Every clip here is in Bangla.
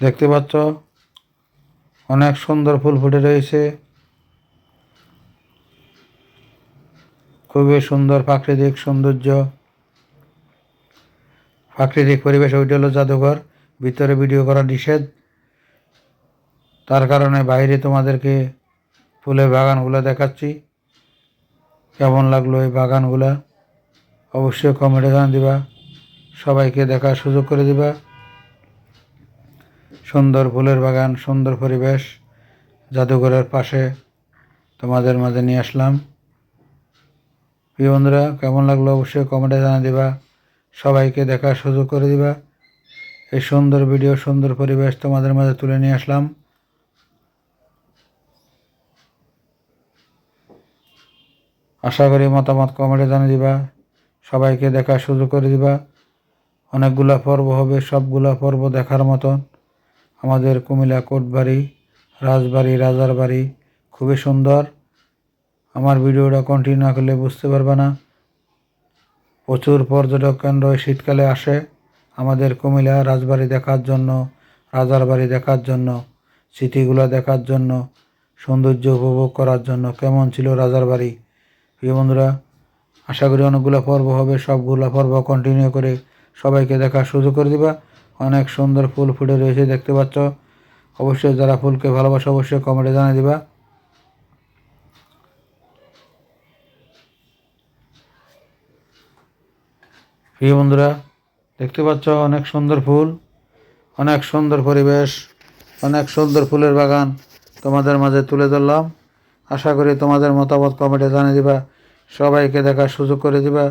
দেখতে পাচ্ছ? অনেক সুন্দর ফুল ফুটে রয়েছে। খুবই সুন্দর প্রাকৃতিক সৌন্দর্য। প্রাকৃতিক পরিবেশ ওইটা হলো জাদুঘর, ভিতরে ভিডিও করা নিষেধ। তার কারণে বাইরে তোমাদেরকে ফুলের বাগানগুলো দেখাচ্ছি। কেমন লাগল এই বাগানগুলা? অবশ্যই কমেন্টে জানা দিবা। সবাইকে দেখার সুযোগ করে দিবা। সুন্দর ফুলের বাগান, সুন্দর পরিবেশ, জাদুঘরের পাশে তোমাদের মাঝে নিয়ে আসলাম। প্রিয় বন্ধুরা, কেমন লাগল অবশ্যই কমেন্টে জানা দিবা। সবাইকে দেখার সুযোগ করে দিবা। এই সুন্দর ভিডিও, সুন্দর পরিবেশ তোমাদের মাঝে তুলে নিয়ে আসলাম। আশা করি মতামত কমেন্টে জানিয়ে দিবা। সবাইকে দেখার সুযোগ করে দিবা। অনেকগুলা পর্ব হবে, সবগুলা পর্ব দেখার মতন। আমাদের কুমিল্লা কোটবাড়ি, রাজবাড়ি রাজার বাড়ি খুবই সুন্দর। আমার ভিডিওটা কন্টিনিউ না করলে বুঝতে পারবে না। প্রচুর পর্যটক কেন্দ্র শীতকালে আসে। আমাদের কুমিল্লা রাজবাড়ি দেখার জন্য রাজার বাড়ি দেখার জন্য স্মৃতিগুলো দেখার জন্য, সৌন্দর্য উপভোগ করার জন্য কেমন ছিল রাজার বাড়ি প্রিয় বন্ধুরা, আশা করি অনেকগুলো পর্ব হবে। সবগুলো পর্ব কন্টিনিউ করে সবাইকে দেখার সুযোগ করে দিবা। অনেক সুন্দর ফুল ফুটে রয়েছে, দেখতে পাচ্ছ। অবশ্যই যারা ফুলকে ভালোবাসে, অবশ্যই কমেন্টে জানিয়ে দিবা। প্রিয় বন্ধুরা, দেখতে পাচ্ছ অনেক সুন্দর ফুল, অনেক সুন্দর পরিবেশ, অনেক সুন্দর ফুলের বাগান তোমাদের মাঝে তুলে ধরলাম। আশা করি তোমাদের মতামত কমেন্টে জানিয়ে দিবা। সবাইকে দেখার সুযোগ করে দিবা।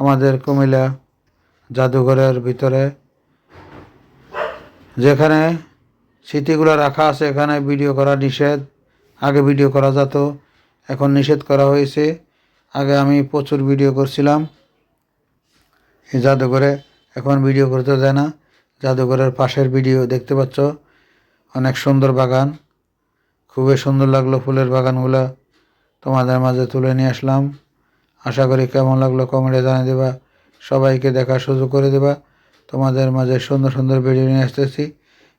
আমাদের কুমিল্লা জাদুঘরের ভিতরে যেখানে স্মৃতিগুলো রাখা আছে, এখানে ভিডিও করা নিষেধ। আগে ভিডিও করা যেত, এখন নিষেধ করা হয়েছে। আগে আমি প্রচুর ভিডিও করছিলাম। এই জাদুঘরে এখন ভিডিও করতে দেয় না। জাদুঘরের পাশের ভিডিও দেখতে পাচ্ছ। অনেক সুন্দর বাগান। খুবই সুন্দর লাগল ফুলের বাগানগুলো। তোমাদের মাঝে তুলে নিয়ে আসলাম। আশা করি কেমন লাগল কমেন্টে জানিয়ে দেবা। সবাইকে দেখার সুযোগ করে দেবা। তোমাদের মাঝে সুন্দর সুন্দর ভিডিও নিয়ে আসতেছি।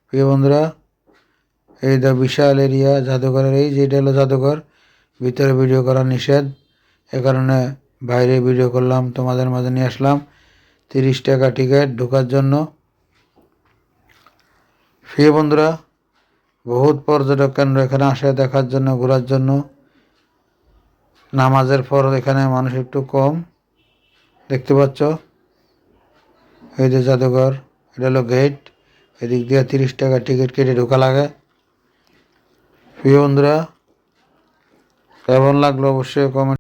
প্রিয় বন্ধুরা, এই দ্য বিশাল এরিয়া জাদুঘরের এই যেটা হলো জাদুঘর, ভিতরে ভিডিও করা নিষেধ। এ কারণে বাইরে ভিডিও করলাম, তোমাদের মাঝে নিয়ে আসলাম। তিরিশ টাকা টিকিট ঢোকার জন্য। প্রিয় বন্ধুরা, বহুত পর্যটক কেন্দ্র এখানে আসে দেখার জন্য, ঘোরার জন্য। নামাজের পর এখানে মানুষ একটু কম। দেখতে পাচ্ছ? এই জাদুঘর, এটা হলো গেট এদিক দিয়ে তিরিশ টাকা টিকিট কেটে ঢোকা লাগে। প্রিয় বন্ধুরা, কেমন লাগল অবশ্যই কমেন্ট